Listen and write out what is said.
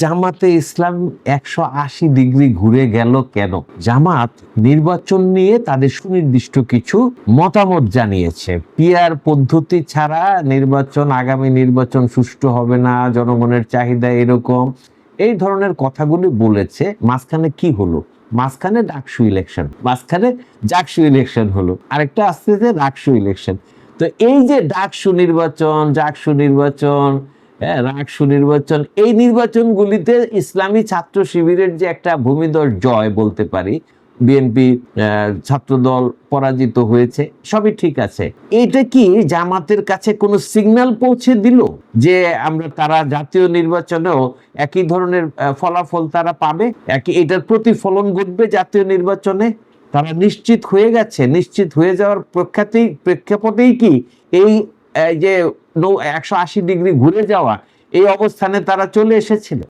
জামাতে ইসলাম একশো আশি ডিগ্রি ঘুরে গেল কেন? জামাত নির্বাচন নিয়ে তাদের সুনির্দিষ্ট কিছু মতামত জানিয়েছে। পিয়ার পদ্ধতি ছাড়া নির্বাচন, আগামী নির্বাচন সুষ্ঠু হবে না, জনগণের চাহিদা এরকম। এই ধরনের কথাগুলি বলেছে। মাঝখানে কি হলো? মাঝখানে ডাকসু ইলেকশন। মাঝখানে জাকসু ইলেকশন হলো। আরেকটা আসতেছে ডাকসু ইলেকশন। তো এই যে ডাকসু নির্বাচন জাকসু নির্বাচন হ্যাঁ রাকসু নির্বাচন এই নির্বাচনগুলিতে ইসলামী ছাত্র শিবিরের যে একটা ভূমিদর জয় বলতে পারি, বিএনপি ছাত্রদল পরাজিত হয়েছে, সবই ঠিক আছে। এইটা কি জামাতের কাছে কোনো সিগন্যাল পৌঁছে দিল যে আমরা তারা জাতীয় নির্বাচনেও একই ধরনের ফলাফল তারা পাবে? একই এটার প্রতিফলন ঘটবে জাতীয় নির্বাচনে? তারা নিশ্চিত হয়ে গেছে। নিশ্চিত হয়ে যাওয়ার প্রেক্ষাতেই প্রেক্ষাপটেই কি এই যে একশো আশি ডিগ্রি ঘুরে যাওয়া এই অবস্থানে তারা চলে এসেছিল।